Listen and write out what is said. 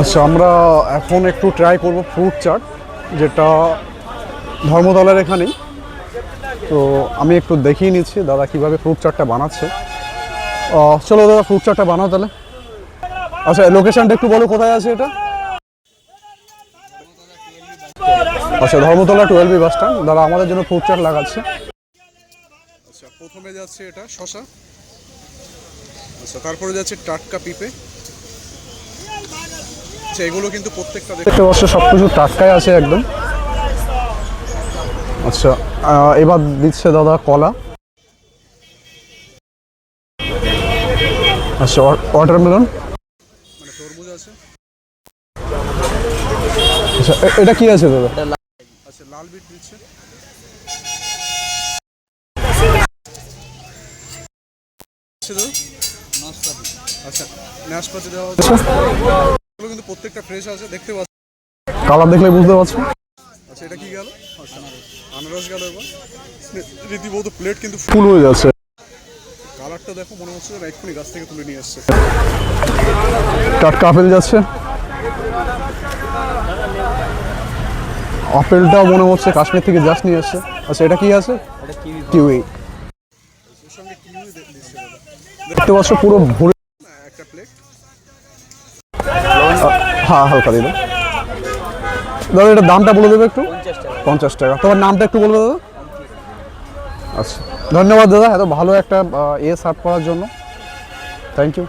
আচ্ছা আমরা এখন একটু ট্রাই করব ফ্রুট চাট যেটা ধর্মতলার এখানেই। তো আমি একটু দেখিয়ে নিচ্ছি, দাদা কীভাবে ফ্রুট চাটটা বানাচ্ছে। চলো দাদা ফ্রুট চাটটা বানাও তাহলে। আচ্ছা লোকেশনটা একটু বলো, কোথায় আছে এটা? আচ্ছা ধর্মতলা টুয়েলভ বাস স্ট্যান্ড দাদা, আমাদের জন্য ফ্রুট চাট লাগাচ্ছে। আচ্ছা প্রথমে যাচ্ছে এটা, শশা। আচ্ছা তারপরে যাচ্ছে টাটকা পিঁপে। আচ্ছা এগুলো কিন্তু প্রত্যেকটা দেখতে পাচ্ছ সব কিছু টাটকাই আছে একদম। আচ্ছা এবার দিচ্ছে দাদা কলা। আচ্ছা ওয়াটারমেলন মানে আচ্ছা এটা কি আছে দাদা? আচ্ছা লাল বিট দিচ্ছে। আচ্ছা আচ্ছা নাশপাতি দেওয়া হচ্ছে। এগুলো কিন্তু প্রত্যেকটা ফ্রেশ আছে দেখতে পাচ্ছ। কালার দেখলে বুঝতে পারছ? আচ্ছা এটা কি গেল? আনারস গেল এবার। রীতিমত প্লেট কিন্তু ফুল হয়ে যাচ্ছে। কালারটা দেখো মনে হচ্ছে যেন এক্ষুনি গাছ থেকে তুলে নিয়ে আসছে টাটকা আপেল যাচ্ছে। আপেলটাও মনে হচ্ছে কাশ্মীর থেকে জাস্ট নিয়ে আসছে আচ্ছা এটা কি আছে? কিউই। দেখতে পাচ্ছ পুরো ভরে একটা প্লেট হ্যাঁ হালকা দিদা দাদা এটার দামটা বলে দেবে একটু? পঞ্চাশ টাকা। তোমার নামটা একটু বলবে দাদা। আচ্ছা। ধন্যবাদ, দাদা। এত ভালো একটা ইয়ে সার্ভ করার জন্য। Thank you